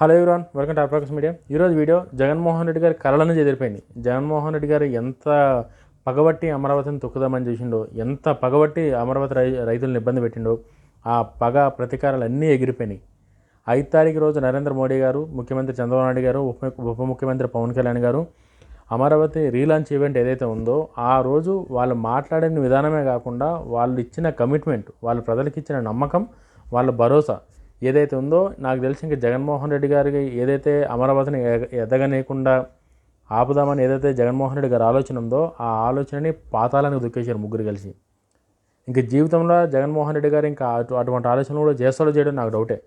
Hello everyone welcome to అప్రాక్స్ media. ఈరోజు video Jaganmohan Reddy గారి కళలను చెదిరిపోయింది. జగన్మోహన్ రెడ్డి గారు ఎంత పగబట్టి అమరావతిని తొక్కుదామని చూసిండో ఎంత పగబట్టి అమరావతి రై రైతులను ఇబ్బంది పెట్టిండో ఆ పగ ప్రతీకారాలు అన్నీ ఎగిరిపోయినాయి. ఐదు తారీఖు రోజు నరేంద్ర మోడీ గారు ముఖ్యమంత్రి చంద్రబాబు నాయుడు గారు ఉప ఉప ముఖ్యమంత్రి పవన్ కళ్యాణ్ గారు అమరావతి రీలాంచ్ ఈవెంట్ ఏదైతే ఉందో ఆ రోజు వాళ్ళు మాట్లాడిన విధానమే కాకుండా వాళ్ళు ఇచ్చిన కమిట్మెంట్ వాళ్ళ ప్రజలకు ఇచ్చిన నమ్మకం వాళ్ళ భరోసా ఏదైతే ఉందో నాకు తెలిసి ఇంకా జగన్మోహన్ రెడ్డి గారికి ఏదైతే అమరావతిని ఎదగనేయకుండా ఆపుదామని ఏదైతే జగన్మోహన్ రెడ్డి గారి ఆలోచన ఉందో ఆ ఆలోచనని పాతాలానికి దుక్కేశారు ముగ్గురు కలిసి. ఇంక జీవితంలో జగన్మోహన్ రెడ్డి గారు ఇంకా అటు అటువంటి ఆలోచనలు కూడా చేస్తాడో చేయడం నాకు డౌటే.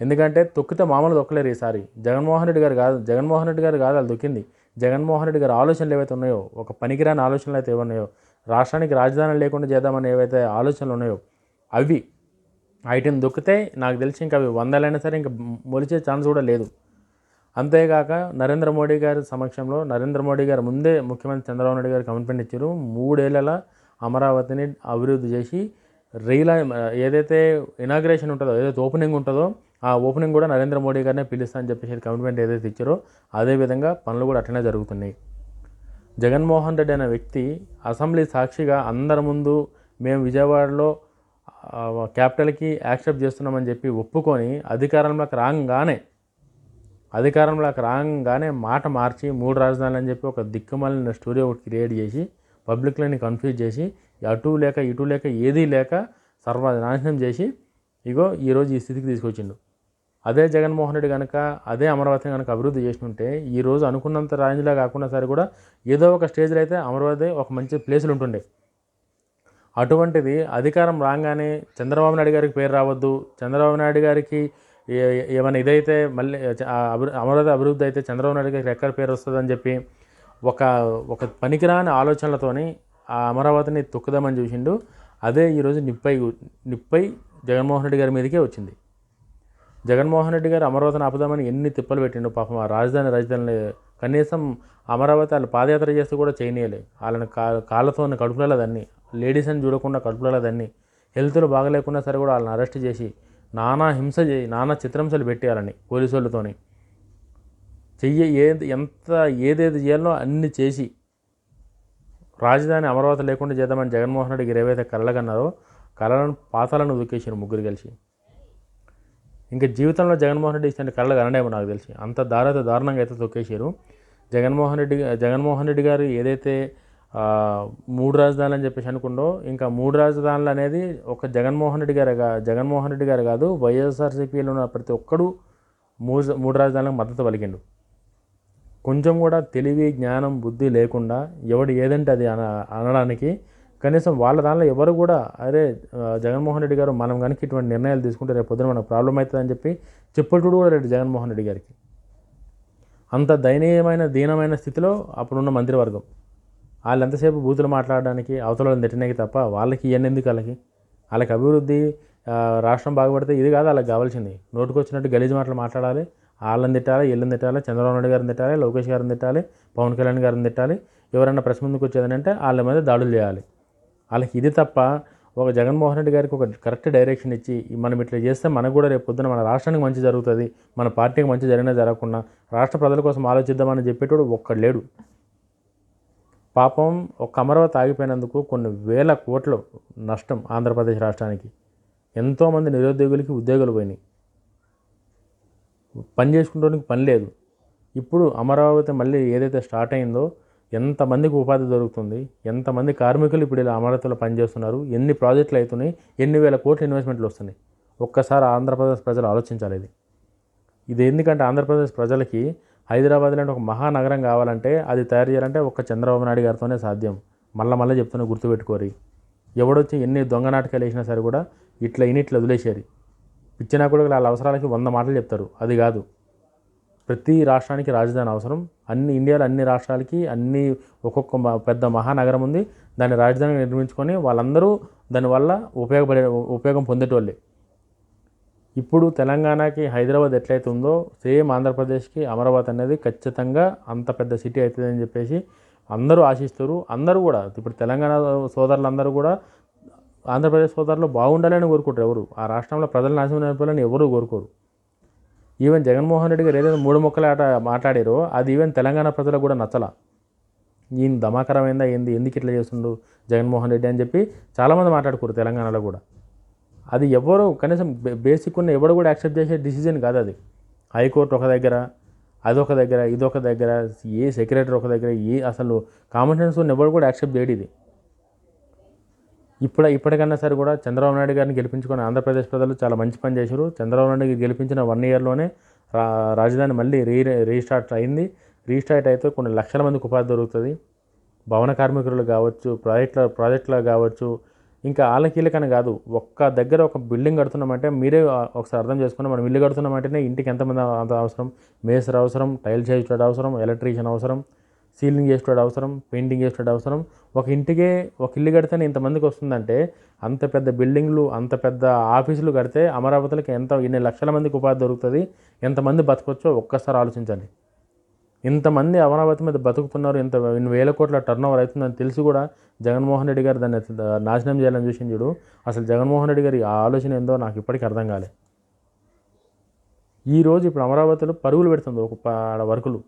ఎందుకంటే తొక్కితే మామూలు తొక్కలేరు ఈసారి. జగన్మోహన్ రెడ్డి గారు కాదు జగన్మోహన్ రెడ్డి గారు కాదు అది దొక్కింది జగన్మోహన్ రెడ్డి గారి ఆలోచనలు ఏవైతే ఉన్నాయో ఒక పనికిరాని ఆలోచనలు అయితే ఏమన్నాయో రాష్ట్రానికి రాజధాని లేకుండా చేద్దామని ఏవైతే ఆలోచనలు ఉన్నాయో అవి ఐటెం దొక్కితే నాకు తెలిసి ఇంకా అవి వందలైనా సరే ఇంకా మొలిచే ఛాన్స్ కూడా లేదు. అంతేకాక నరేంద్ర మోడీ గారి సమక్షంలో నరేంద్ర మోడీ గారు ముందే ముఖ్యమంత్రి చంద్రబాబు నాయుడు గారు కమిట్మెంట్ ఇచ్చారు. మూడేళ్ళ అమరావతిని అభివృద్ధి చేసి రీలా ఏదైతే ఇనాగ్రేషన్ ఉంటుందో ఏదైతే ఓపెనింగ్ ఉంటుందో ఆ ఓపెనింగ్ కూడా నరేంద్ర మోడీ గారినే పిలుస్తా అని చెప్పేసి కమిట్మెంట్ ఏదైతే ఇచ్చారో అదేవిధంగా పనులు కూడా అట్లనే జరుగుతున్నాయి. జగన్మోహన్ రెడ్డి అనే వ్యక్తి అసెంబ్లీ సాక్షిగా అందరి ముందు మేము విజయవాడలో క్యాపిటల్కి యాక్సెప్ట్ చేస్తున్నామని చెప్పి ఒప్పుకొని అధికారంలోకి రాగానే అధికారంలోకి రాగానే మాట మార్చి మూడు రాజధానులు అని చెప్పి ఒక దిక్కుమాలిన స్టోరీ ఒకటి క్రియేట్ చేసి పబ్లిక్లని కన్ఫ్యూజ్ చేసి అటు లేక ఇటు లేక ఏదీ లేక సర్వనాశనం చేసి ఇగో ఈరోజు ఈ స్థితికి తీసుకొచ్చిండు. అదే జగన్మోహన్ రెడ్డి కనుక అదే అమరావతిని కనుక అభివృద్ధి చేసినుంటే ఈ రోజు అనుకున్నంత రేంజ్లో కాకుండా సరే కూడా ఏదో ఒక స్టేజ్లో అయితే అమరావతి ఒక మంచి ప్లేసులు ఉంటుండే. అటువంటిది అధికారం రాగానే చంద్రబాబు నాయుడు గారికి పేరు రావద్దు. చంద్రబాబు నాయుడు గారికి ఏమైనా ఇదైతే మళ్ళీ అమరావతి అభివృద్ధి అయితే చంద్రబాబు నాయుడు గారికి ఎక్కడ పేరు వస్తుందని చెప్పి ఒక ఒక పనికిరాని ఆలోచనలతోని ఆ అమరావతిని తొక్కుదామని చూసిండు. అదే ఈరోజు నిప్పై నిప్పై జగన్మోహన్ రెడ్డి గారి మీదకే వచ్చింది. జగన్మోహన్ రెడ్డి గారు అమరావతిని ఆపుదామని ఎన్ని తిప్పలు పెట్టిండు పాపం. ఆ రాజధాని రాజధానిని కనీసం అమరావతి వాళ్ళు పాదయాత్ర చేస్తూ కూడా చేయనీయలే. వాళ్ళని కా కాళ్ళతో కడుపులలో దాన్ని లేడీస్ అని చూడకుండా కడుపులలో దాన్ని హెల్త్లో బాగలేకున్నా సరే కూడా వాళ్ళని అరెస్ట్ చేసి నానా హింస చేయి నానా చిత్రంశలు పెట్టేయాలని పోలీసు వాళ్ళతోని చెయ్యి ఏది ఎంత ఏదేది చేయాలో అన్ని చేసి రాజధాని అమరావతి లేకుండా చేద్దామని జగన్మోహన్ రెడ్డి గారు ఏవైతే కలలుగన్నారో కళలను పాతాలను దూకేసారు ముగ్గురు కలిసి. ఇంకా జీవితంలో జగన్మోహన్ రెడ్డి ఇచ్చిన కళ్ళ కనడేమో నాకు తెలిసి. అంత దారత దారుణంగా అయితే తొక్కేసారు జగన్మోహన్ రెడ్డి జగన్మోహన్ రెడ్డి గారు ఏదైతే మూడు రాజధానులు అని చెప్పేసి అనుకుండో ఇంకా మూడు రాజధానులు అనేది ఒక జగన్మోహన్ రెడ్డి గారు జగన్మోహన్ రెడ్డి గారు కాదు వైఎస్ఆర్సీపీలో ఉన్న ప్రతి ఒక్కడు మూడు మూడు రాజధానులకు మద్దతు పలికిండు. కొంచెం కూడా తెలివి జ్ఞానం బుద్ధి లేకుండా ఎవడు ఏదంటే అది అన అనడానికి కనీసం వాళ్ళ దానిలో ఎవరు కూడా అరే జగన్మోహన్ రెడ్డి గారు మనం కనుక ఇటువంటి నిర్ణయాలు తీసుకుంటే రేపు పొద్దున మనకు ప్రాబ్లం అవుతుందని చెప్పి చెప్పేటోడు కూడా లేడు జగన్మోహన్ రెడ్డి గారికి. అంత దయనీయమైన దీనమైన స్థితిలో అప్పుడున్న మంత్రివర్గం. వాళ్ళు ఎంతసేపు బూతులు మాట్లాడడానికి అవతల తిట్టినాయి తిట్టడానికి తప్ప వాళ్ళకి ఇవన్నీ ఎందుకు వాళ్ళకి? వాళ్ళకి అభివృద్ధి రాష్ట్రం బాగుపడితే ఇది కాదు వాళ్ళకి కావాల్సింది. నోటుకొచ్చినట్టు గలీజ్ మాటలు మాట్లాడాలి. వాళ్ళని తిట్టాలి వీళ్ళని తిట్టాలి చంద్రబాబు నాయుడు గారిని తిట్టాలి లోకేష్ గారిని తిట్టాలి పవన్ కళ్యాణ్ గారిని తిట్టాలి. ఎవరైనా ప్రెస్ ముందుకు వచ్చేదంటే అంటే వాళ్ళ మీద దాడులు చేయాలి. వాళ్ళకి ఇది తప్ప ఒక జగన్మోహన్ రెడ్డి గారికి ఒక కరెక్ట్ డైరెక్షన్ ఇచ్చి మనం ఇట్లా చేస్తే మనకు కూడా రేపు పొద్దున మన రాష్ట్రానికి మంచి జరుగుతుంది మన పార్టీకి మంచి జరిగినా జరగకుండా రాష్ట్ర ప్రజల కోసం ఆలోచిద్దామని చెప్పేటోడు ఒక్కడు లేడు. పాపం ఒక అమరావతి ఆగిపోయినందుకు కొన్ని వేల కోట్ల నష్టం ఆంధ్రప్రదేశ్ రాష్ట్రానికి. ఎంతోమంది నిరుద్యోగులకి ఉద్యోగాలు పోయినాయి. పని చేసుకుంటానికి పని లేదు. ఇప్పుడు అమరావతి మళ్ళీ ఏదైతే స్టార్ట్ అయిందో ఎంతమందికి ఉపాధి దొరుకుతుంది? ఎంతమంది కార్మికులు ఇప్పుడు ఇలా అమరావతిలో పనిచేస్తున్నారు? ఎన్ని ప్రాజెక్టులు అవుతున్నాయి? ఎన్ని వేల కోట్ల ఇన్వెస్ట్మెంట్లు వస్తున్నాయి? ఒక్కసారి ఆంధ్రప్రదేశ్ ప్రజలు ఆలోచించాలి ఇది. ఇది ఎందుకంటే ఆంధ్రప్రదేశ్ ప్రజలకి హైదరాబాద్ లాంటి ఒక మహానగరం కావాలంటే అది తయారు చేయాలంటే ఒక్క చంద్రబాబు నాయుడు గారితోనే సాధ్యం. మళ్ళీ మళ్ళీ చెప్తున్నా గుర్తుపెట్టుకోరి. ఎవడొచ్చి ఎన్ని దొంగ నాటకాలు వేసినా సరే కూడా ఇట్లా ఇనిట్లు ఇట్లా వదిలేసేది పిచ్చినా కూడా వాళ్ళ అవసరాలకి వంద మాటలు చెప్తారు. అది కాదు. ప్రతి రాష్ట్రానికి రాజధాని అవసరం. అన్ని ఇండియాలో అన్ని రాష్ట్రాలకి అన్ని ఒక్కొక్క పెద్ద మహానగరం ఉంది. దాని రాజధాని నిర్మించుకొని వాళ్ళందరూ దానివల్ల ఉపయోగపడే ఉపయోగం పొందేటోళ్ళే. ఇప్పుడు తెలంగాణకి హైదరాబాద్ ఎట్లయితే ఉందో సేమ్ ఆంధ్రప్రదేశ్కి అమరావతి అనేది ఖచ్చితంగా అంత పెద్ద సిటీ అవుతుందని చెప్పేసి అందరూ ఆశిస్తారు. అందరూ కూడా ఇప్పుడు తెలంగాణ సోదరులందరూ కూడా ఆంధ్రప్రదేశ్ సోదరులు బాగుండాలని కోరుకుంటారు ఎవరు. ఆ రాష్ట్రంలో ప్రజల నాశనం అయిపోవాలని ఎవరు కోరుకోరు. ఈవెన్ జగన్మోహన్ రెడ్డి గారు ఏదైతే మూడు మొక్కల ఆట మాట్లాడారో అది ఈవెన్ తెలంగాణ ప్రజలకు కూడా నచ్చల. ఈయన దమాకరమైందా ఏంది? ఎందుకు ఇట్లా చేస్తుండు జగన్మోహన్ రెడ్డి అని చెప్పి చాలామంది మాట్లాడుకోరు తెలంగాణలో కూడా. అది ఎవరు కనీసం బేసిక్ ఉన్న ఎవడు కూడా యాక్సెప్ట్ చేసే డిసిజన్ కాదు అది. హైకోర్టు ఒక దగ్గర అదొక దగ్గర ఇదొక దగ్గర ఏ సెక్రటరీ ఒక దగ్గర ఏ అసలు కామన్ సెన్స్ ఉన్న ఎవడు కూడా యాక్సెప్ట్ చేయడు ఇది. ఇప్పుడు ఇప్పటికన్నా సరే కూడా చంద్రబాబు నాయుడు గారిని గెలిపించుకొని ఆంధ్రప్రదేశ్ ప్రజలు చాలా మంచి పని చేశారు. చంద్రబాబు నాయుడు గారు గెలిపించిన వన్ ఇయర్లోనే రా రాజధాని మళ్ళీ రీ రీస్టార్ట్ అయింది. రీస్టార్ట్ అయితే కొన్ని లక్షల మందికి ఉపాధి దొరుకుతుంది. భవన కార్మికులు కావచ్చు ప్రాజెక్టుల ప్రాజెక్టులు కావచ్చు ఇంకా ఆలకీలకని కాదు. ఒక్క దగ్గర ఒక బిల్డింగ్ కడుతున్నామంటే మీరే ఒకసారి అర్థం చేసుకుని మనం ఇల్లు కడుతున్నామంటేనే ఇంటికి ఎంతమంది అంత అవసరం? మేసర్ అవసరం టైల్ చేసేటోడు అవసరం ఎలక్ట్రీషియన్ అవసరం సీలింగ్ చేసేటోడు అవసరం పెయింటింగ్ చేసేటోడు అవసరం. ఒక ఇంటికే ఒక ఇల్లు కడితేనే ఇంతమందికి వస్తుందంటే అంత పెద్ద బిల్డింగ్లు అంత పెద్ద ఆఫీసులు కడితే అమరావతికి ఎంత ఎన్ని లక్షల మందికి ఉపాధి దొరుకుతుంది ఎంతమంది బతకొచ్చో ఒక్కసారి ఆలోచించండి. ఇంతమంది అమరావతి మీద బతుకుతున్నారు ఇంత ఇన్ని వేల కోట్ల టర్న్ ఓవర్ అవుతుందని తెలిసి కూడా జగన్మోహన్ రెడ్డి గారు దాన్ని నాశనం చేయాలని చూసి చూడు. అసలు జగన్మోహన్ రెడ్డి గారి ఆలోచన ఏందో నాకు ఇప్పటికీ అర్థం కాలేదు ఈరోజు ఇప్పుడు అమరావతిలో పరుగులు పెడుతుంది ఒక ఆడ వర్కులు.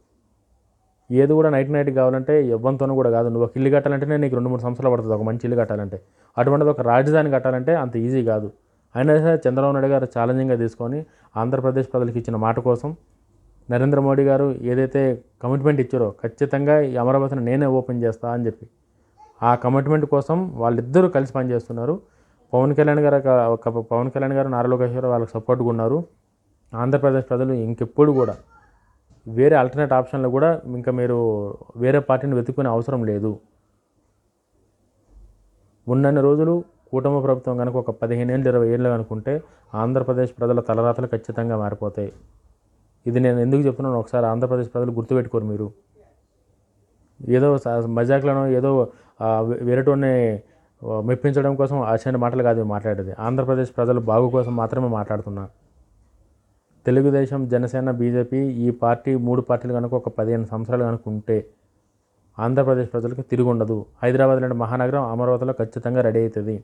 ఏది కూడా నైట్ నైట్ కావాలంటే ఎవ్వంతోనూ కూడా కాదు. నువ్వు ఒక ఇల్లు కట్టాలంటేనే నీకు రెండు మూడు సంవత్సరాలు పడుతుంది. ఒక మంచి ఇల్లు కట్టాలంటే. అటువంటిది ఒక రాజధాని కట్టాలంటే అంత ఈజీ కాదు. అయినా సరే చంద్రబాబు నాయుడు గారు ఛాలెంజింగ్గా తీసుకొని ఆంధ్రప్రదేశ్ ప్రజలకు ఇచ్చిన మాట కోసం నరేంద్ర మోడీ గారు ఏదైతే కమిట్మెంట్ ఇచ్చారో ఖచ్చితంగా ఈ అమరావతిని నేనే ఓపెన్ చేస్తా అని చెప్పి ఆ కమిట్మెంట్ కోసం వాళ్ళిద్దరూ కలిసి పనిచేస్తున్నారు. పవన్ కళ్యాణ్ గారు ఒక- పవన్ కళ్యాణ్ గారు నారా లోకేశ్వర వాళ్ళకి సపోర్ట్గా ఉన్నారు. ఆంధ్రప్రదేశ్ ప్రజలు ఇంకెప్పుడు కూడా వేరే ఆల్టర్నేట్ ఆప్షన్లు కూడా ఇంకా మీరు వేరే పార్టీని వెతుక్కునే అవసరం లేదు. ఉన్నన్ని రోజులు కూటమి ప్రభుత్వం కనుక ఒక పదిహేను ఏళ్ళు ఇరవై ఏళ్ళు అనుకుంటే ఆంధ్రప్రదేశ్ ప్రజల తలరాతలు ఖచ్చితంగా మారిపోతాయి. ఇది నేను ఎందుకు చెప్తున్నాను ఒకసారి ఆంధ్రప్రదేశ్ ప్రజలు గుర్తుపెట్టుకోరు మీరు. ఏదో స- మజాక్లను ఏదో ఆ, వేరేటోని మెప్పించడం కోసం అసలు మాటలు కాదు మాట్లాడేది. ఆంధ్రప్రదేశ్ ప్రజల బాగు కోసం మాత్రమే మాట్లాడుతున్నా. తెలుగుదేశం జనసేన బీజేపీ ఈ పార్టీ మూడు పార్టీలు కనుక ఒక పదిహేను సంవత్సరాలు కనుక ఉంటే ఆంధ్రప్రదేశ్ ప్రజలకు తిరిగి ఉండదు హైదరాబాద్ లాంటి మహానగరం అమరావతిలో ఖచ్చితంగా రెడీ అవుతుంది.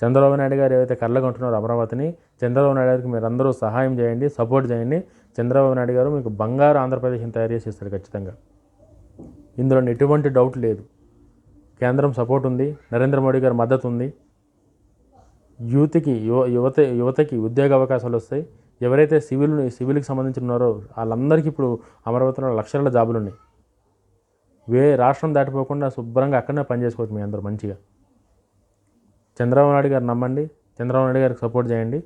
చంద్రబాబు నాయుడు గారు ఏవైతే కళ్ళగొంటున్నారో అమరావతిని చంద్రబాబు నాయుడు గారికి మీరు అందరూ సహాయం చేయండి సపోర్ట్ చేయండి. చంద్రబాబు నాయుడు గారు మీకు బంగారు ఆంధ్రప్రదేశ్ని తయారు చేసి ఇస్తారు ఖచ్చితంగా. ఇందులో ఎటువంటి డౌట్ లేదు. కేంద్రం సపోర్ట్ ఉంది. నరేంద్ర మోడీ గారి మద్దతు ఉంది. యూత్కి యువ యువత యువతకి ఉద్యోగ అవకాశాలు వస్తాయి. ఎవరైతే సివిల్ సివిల్కి సంబంధించి ఉన్నారో వాళ్ళందరికీ ఇప్పుడు అమరావతిలో లక్షల జాబులు ఉన్నాయి వే రాష్ట్రం దాటిపోకుండా శుభ్రంగా అక్కడనే పనిచేసుకోవచ్చు మీ అందరూ మంచిగా. చంద్రబాబు నాయుడు గారు నమ్మండి చంద్రబాబు నాయుడు గారికి సపోర్ట్ చేయండి.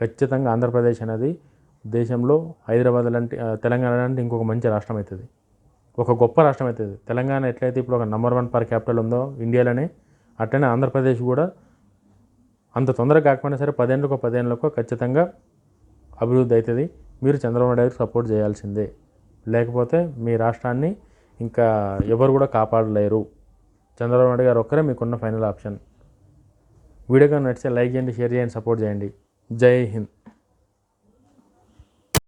ఖచ్చితంగా ఆంధ్రప్రదేశ్ అనేది దేశంలో హైదరాబాద్ లాంటి తెలంగాణ లాంటి ఇంకొక మంచి రాష్ట్రం అవుతుంది. ఒక గొప్ప రాష్ట్రం అవుతుంది. తెలంగాణ ఎట్లయితే ఇప్పుడు ఒక నెంబర్ వన్ పర్ క్యాపిటల్ ఉందో ఇండియాలోనే అట్లనే ఆంధ్రప్రదేశ్ కూడా అంత తొందరగా కాకపోయినా సరే పదేళ్ళకో పదేళ్ళకో ఖచ్చితంగా అభివృద్ధి అవుతుంది. మీరు చంద్రబాబు నాయుడు గారికి సపోర్ట్ చేయాల్సిందే. లేకపోతే మీ రాష్ట్రాన్ని ఇంకా ఎవరు కూడా కాపాడలేరు. చంద్రబాబు నాయుడు గారు ఒక్కరే మీకున్న ఫైనల్ ఆప్షన్ వీడియో కానీ నచ్చితే లైక్ చేయండి షేర్ చేయండి సపోర్ట్ చేయండి. జై హింద్.